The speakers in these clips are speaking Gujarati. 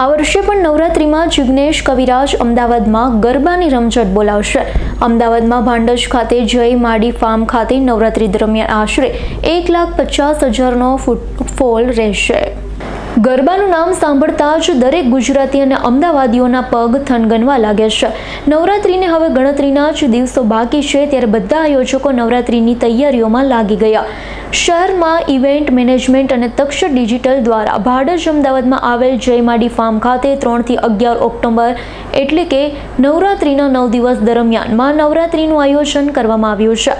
આ વર્ષે પણ નવરાત્રિમાં જિગ્નેશ કવિરાજ અમદાવાદમાં ગરબાની રમઝટ બોલાવશે. અમદાવાદમાં ભાંડજ ખાતે જય માડી ફાર્મ ખાતે નવરાત્રિ દરમિયાન આશરે એક લાખ પચાસ હજારનો ફૂટફોલ રહેશે. ગરબાનું નામ સાંભળતા જ દરેક ગુજરાતી અને અમદાવાદીઓના પગ થનગનવા લાગે છે. નવરાત્રિને હવે ગણતરીના જ દિવસો બાકી છે, ત્યારે બધા આયોજકો નવરાત્રિની તૈયારીઓમાં લાગી ગયા. શહેરમાં ઇવેન્ટ મેનેજમેન્ટ અને તક્ષ ડિજિટલ દ્વારા ભાડજ અમદાવાદમાં આવેલ જયમાડી ફાર્મ ખાતે ત્રણથી અગિયાર ઓક્ટોબર એટલે કે નવરાત્રિના નવ દિવસ દરમિયાનમાં નવરાત્રિનું આયોજન કરવામાં આવ્યું છે.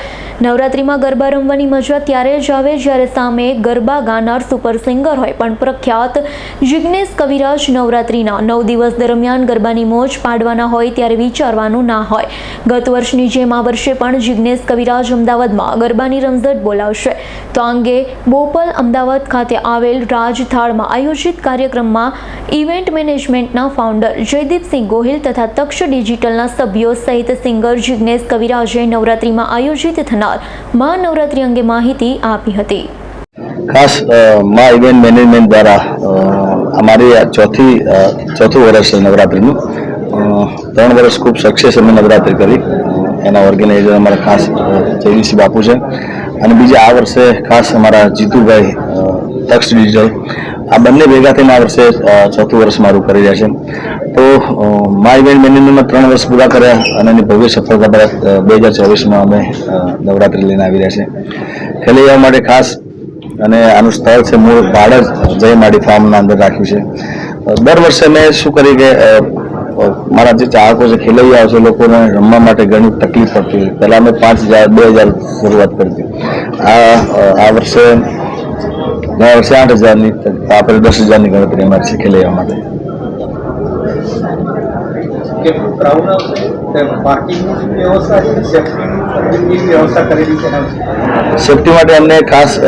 નવરાત્રિમાં ગરબા રમવાની મજા ત્યારે જ આવે જ્યારે સામે ગરબા ગાનાર સુપર સિંગર હોય. પણ પ્રખ્યાત જિગ્નેશ કવિરાજ નવરાત્રિના નવ દિવસ દરમિયાન ગરબાની મોજ પાડવાના હોય ત્યારે વિચારવાનું ના હોય. ગત વર્ષની જેમ આ વર્ષે પણ જિગ્નેશ કવિરાજ અમદાવાદમાં ગરબાની રમઝટ બોલાવશે. તો અંગે બોપલ અમદાવાદ ખાતે આવેલ રાજથાળમાં આયોજિત કાર્યક્રમમાં ઇવેન્ટ મેનેજમેન્ટના ફાઉન્ડર જયદીપસિંહ ગોહિલ તથા તક્ષ ડિજિટલના સભ્યો સહિત સિંગર જિજ્ઞેશ કવિરાજે નવરાત્રિમાં આયોજિત થનાર મહાનવરાત્રિ અંગે માહિતી આપી હતી. ખાસ મા ઇવેન્ટ મેનેજમેન્ટ દ્વારા અમારી ચોથી ચોથું વર્ષ છે નવરાત્રિનું. ત્રણ વર્ષ ખૂબ સક્સેસ અમે નવરાત્રિ કરી. એના ઓર્ગેનાઇઝર અમારા ખાસ જયદીપસિંહ બાપુ છે. અને બીજા આ વર્ષે ખાસ અમારા જીતુભાઈ તક્ષ ડિજિટલ આ બંને ભેગા થઈને આ વર્ષે ચોથું વર્ષ મારું કરી રહ્યા છે. તો મા ઇવેન્ટ મેનેજમેન્ટમાં ત્રણ વર્ષ પૂરા કર્યા અને એની ભવ્ય સફળતા બાદ બે હજાર ચોવીસમાં અમે નવરાત્રી લઈને આવી રહ્યા છે. જવા માટે ખાસ અને આનું સ્થળ છે મૂળ ભાડજ જય માડી ફાર્મના અંદર રાખ્યું છે. દર વર્ષે મેં શું કરી કે મારા જે ચાહકો છે ખેલૈયાઓ છે લોકોને રમવા માટે ઘણી તકલીફ પડતી હતી પહેલા અમે પાંચ હજાર બે હજાર શરૂઆત કરી આ આ વર્ષે ગયા વર્ષે આઠ હજારની આપણે દસ હજારની ગણતરી અમારી છે ખેલૈયા માટે. સેફટી માટે અમને ખાસ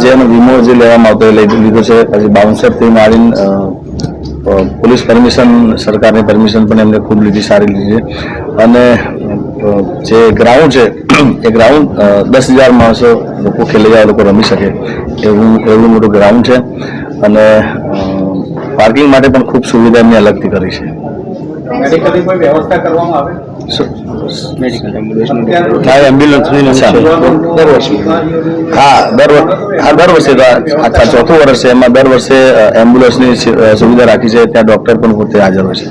જે એનો વીમો જે લેવામાં આવતો એ લઈ લીધો છે. પછી બાઉન્સરથી માંડીને અ, અ, પોલીસ પરમિશન, સરકારની પરમિશન પણ એમને ખૂબ લીધી, સારી લીધી છે. અને જે ગ્રાઉન્ડ છે એ ગ્રાઉન્ડ દસ હજાર માણસો લોકો ખેલૈયા લોકો રમી શકે એવું એવું મોટું ગ્રાઉન્ડ છે. અને પાર્કિંગ માટે પણ ખૂબ સુવિધા એમને અલગથી કરી છે. મેડિકલની કોઈ વ્યવસ્થા કરવામાં આવે હા એમ્બ્યુલન્સની દર વર્ષે હા દર હા દર વર્ષે તો આ આ ચોથું વર્ષ છે એમાં દર વર્ષે એમ્બ્યુલન્સની સુવિધા રાખી છે ત્યાં ડોક્ટર પણ પોતે હાજર હોય છે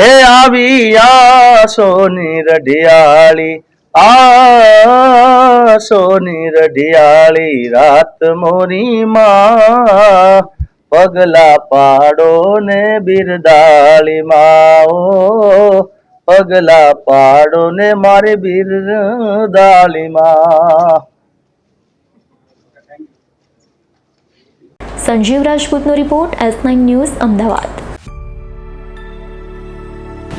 એ આવી આ સોની રઢિયાળી આ સોની રઢિયાળી રાત મોરી માં પગલા પાડો ને બિરદાળી માં ઓ, પગલા પાડો ને મારી બિરદાળી માં Sanjeev રાજપૂતનો report S nine news Ahmedabad.